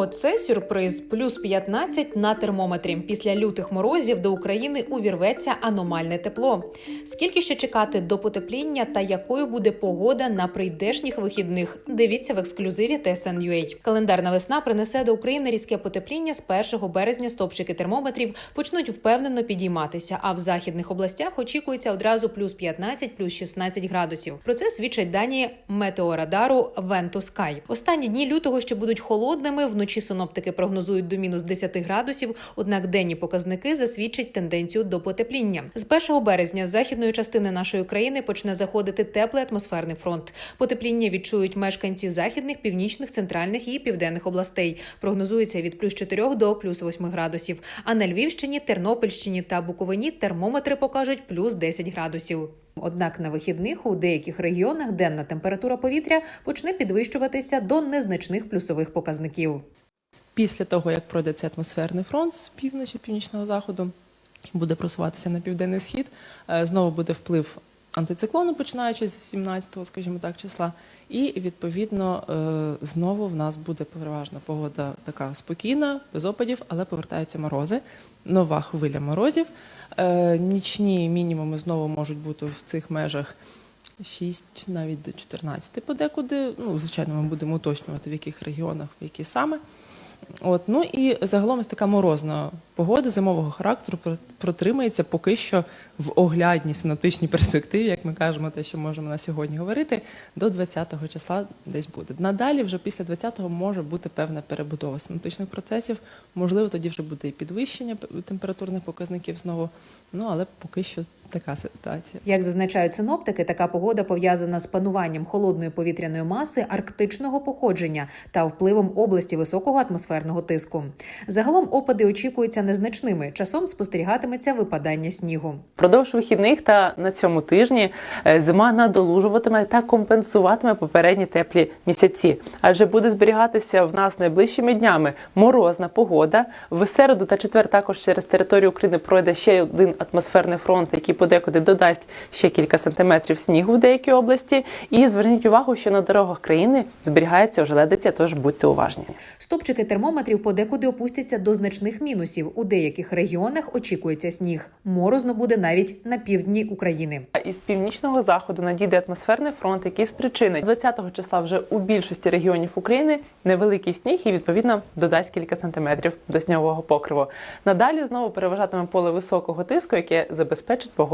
Оце сюрприз плюс 15 на термометрі. Після лютих морозів до України увірветься аномальне тепло. Скільки ще чекати до потепління та якою буде погода на прийдешніх вихідних? Дивіться в ексклюзиві TSN.ua. Календарна весна принесе до України різке потепління. З 1 березня стопчики термометрів почнуть впевнено підійматися. А в західних областях очікується одразу плюс 15, плюс 16 градусів. Про це свідчать дані метеорадару Ventus Останні дні лютого ще будуть холодними. Вночі синоптики прогнозують до мінус 10 градусів. Однак денні показники засвідчать тенденцію до потепління. З 1 березня з західної частини нашої країни почне заходити теплий атмосферний фронт. Потепління відчують мешканці західних, північних, центральних і південних областей. Прогнозується від плюс 4 до плюс 8 градусів. А на Львівщині, Тернопільщині та Буковині термометри покажуть плюс 10 градусів. Однак на вихідних у деяких регіонах денна температура повітря почне підвищуватися до незначних плюсових показників. Після того, як пройде цей атмосферний фронт з півночі північного заходу, буде просуватися на південний схід, е, знову буде вплив антициклону, починаючи з 17-го, скажімо так, числа. І відповідно е, знову в нас буде переважна погода така спокійна, без опадів, але повертаються морози. Нова хвиля морозів. Е, Нічні мінімуми знову можуть бути в цих межах 6, навіть до 14 подекуди. Ну, звичайно, ми будемо уточнювати, в яких регіонах, в які саме. От, ну і загалом ось така морозна погода зимового характеру протримається поки що в оглядній синоптичній перспективі, як ми кажемо, те, що можемо на сьогодні говорити, до 20-го числа десь буде. Надалі, вже після 20-го може бути певна перебудова синоптичних процесів. Можливо, тоді вже буде і підвищення температурних показників знову. Ну але поки що така ситуація. Як зазначають синоптики, така погода пов'язана з пануванням холодної повітряної маси арктичного походження та впливом області високого атмосферного тиску. Загалом опади очікуються незначними. Часом спостерігатиметься випадання снігу. Продовж вихідних та на цьому тижні е, зима надолужуватиме та компенсуватиме попередні теплі місяці, адже буде зберігатися в нас найближчими днями морозна погода. В середу та четвер також через територію України пройде ще один атмосферний фронт, який подекуди додасть ще кілька сантиметрів снігу в деякій області. І зверніть увагу, що на дорогах країни зберігається ожеледиця, тож будьте уважні. Стопчики термометрів подекуди опустяться до значних мінусів. У деяких регіонах очікується сніг. Морозно буде навіть на півдні України. Із північного заходу надійде атмосферний фронт, який спричинить 20-го числа вже у більшості регіонів України невеликий сніг і відповідно додасть кілька сантиметрів до снігового покриву. Надалі знову переважатиме поле високого тиску, яке забезпечить погоду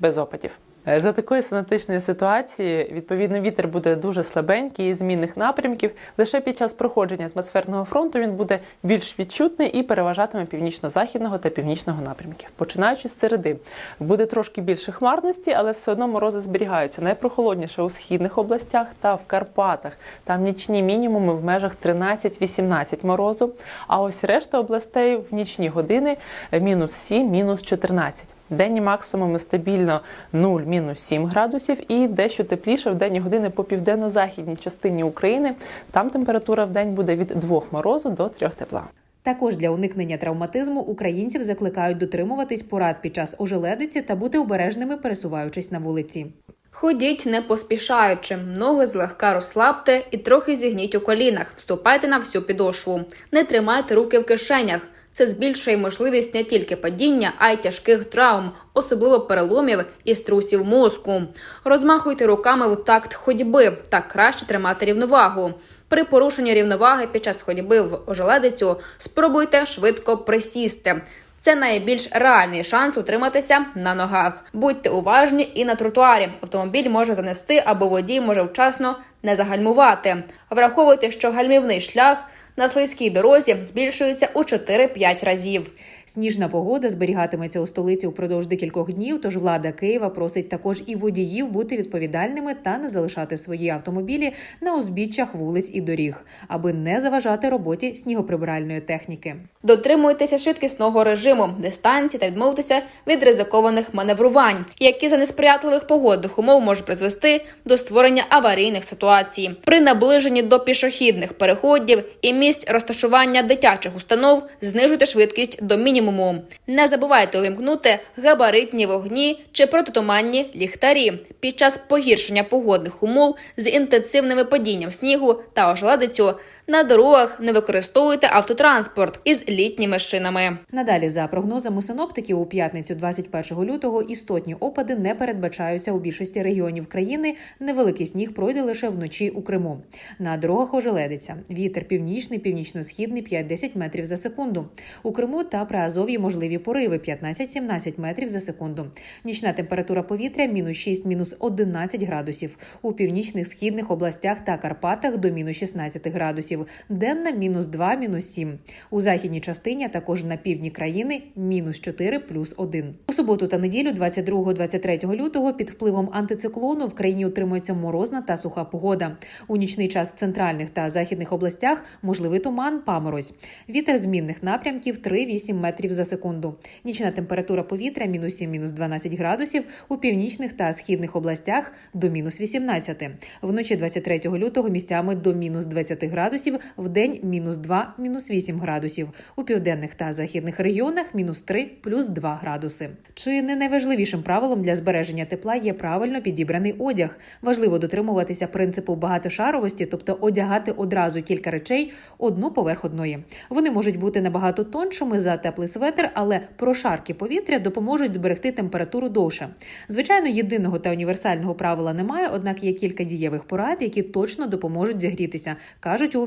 без опадів. Е, За такої синоптичної ситуації відповідно вітер буде дуже слабенький із змінних напрямків. Лише під час проходження атмосферного фронту він буде більш відчутний і переважатиме північно-західного та північного напрямків. Починаючи з середи, буде трошки більше хмарності, але все одно морози зберігаються. Найпрохолодніше у східних областях та в Карпатах. Там нічні мінімуми в межах 13-18 морозу. А ось решта областей в нічні години е, мінус 7, мінус 14. Денні максимуми стабільно 0-7 градусів і дещо тепліше в денні години по південно-західній частині України. Там температура в день буде від 2 морозу до 3 тепла. Також для уникнення травматизму українців закликають дотримуватись порад під час ожеледиці та бути обережними, пересуваючись на вулиці. Ходіть не поспішаючи, ноги злегка розслабте і трохи зігніть у колінах. Вступайте на всю підошву. Не тримайте руки в кишенях. Це збільшує можливість не тільки падіння, а й тяжких травм, особливо переломів і струсів мозку. Розмахуйте руками в такт ходьби, так краще тримати рівновагу. При порушенні рівноваги під час ходьби в ожеледицю спробуйте швидко присісти. Це найбільш реальний шанс утриматися на ногах. Будьте уважні і на тротуарі. Автомобіль може занести або водій може вчасно не загальмувати. Враховуйте, що гальмівний шлях на слизькій дорозі збільшується у 4-5 разів. Сніжна погода зберігатиметься у столиці впродовж декількох днів. Тож влада Києва просить також і водіїв бути відповідальними та не залишати свої автомобілі на узбіччях вулиць і доріг, аби не заважати роботі снігоприбиральної техніки. Дотримуйтеся швидкісного режиму, дистанції та відмовтеся від ризикованих маневрувань, які за несприятливих погодних умов можуть призвести до створення аварійних ситуацій. При наближенні до пішохідних переходів і місць розташування дитячих установ знижуйте швидкість до мінімуму. Не забувайте увімкнути габаритні вогні чи протитуманні ліхтарі під час погіршення погодних умов з інтенсивними падінням снігу та ожеледицю. На дорогах не використовуйте автотранспорт із літніми шинами. Надалі, за прогнозами синоптиків, у п'ятницю 21 лютого істотні опади не передбачаються у більшості регіонів країни. Невеликий сніг пройде лише вночі у Криму. На дорогах ожеледиться. Вітер північний, північно-східний 5-10 метрів за секунду. У Криму та Приазов'ї можливі пориви 15-17 метрів за секунду. Нічна температура повітря мінус 6, мінус 11 градусів. У північних східних областях та Карпатах до мінус 16 градусів. Денна мінус 2, мінус 7. У західній частині, а також на півдні країни мінус 4, плюс 1. У суботу та неділю, 22-23 лютого, під впливом антициклону в країні утримується морозна та суха погода. У нічний час в центральних та західних областях можливий туман, паморозь. Вітер змінних напрямків 3-8 метрів за секунду. Нічна температура повітря мінус 7, мінус 12 градусів. У північних та східних областях до мінус 18. Вночі 23 лютого місцями до мінус 20 градусів, в день мінус 2, мінус 8 градусів. У південних та західних регіонах мінус 3, плюс 2 градуси. Чи не найважливішим правилом для збереження тепла є правильно підібраний одяг? Важливо дотримуватися принципу багатошаровості, тобто одягати одразу кілька речей одну поверх одної. Вони можуть бути набагато тоншими за теплий светр, але прошарки повітря допоможуть зберегти температуру довше. Звичайно, єдиного та універсального правила немає, однак є кілька дієвих порад, які точно допоможуть зігрітися, кажуть у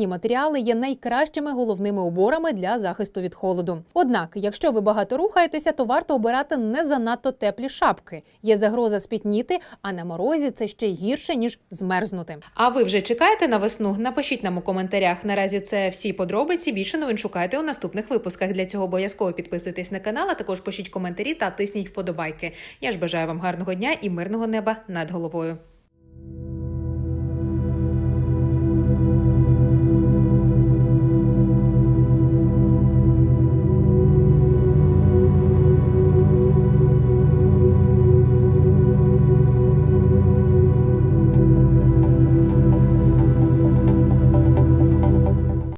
матеріали є найкращими головними уборами для захисту від холоду. Однак, якщо ви багато рухаєтеся, то варто обирати не занадто теплі шапки. Є загроза спітніти, а на морозі це ще гірше ніж змерзнути. А ви вже чекаєте на весну? Напишіть нам у коментарях. Наразі це всі подробиці. Більше новин шукайте у наступних випусках. Для цього обов'язково підписуйтесь на канал, а також пишіть коментарі та тисніть вподобайки. Я ж бажаю вам гарного дня і мирного неба над головою.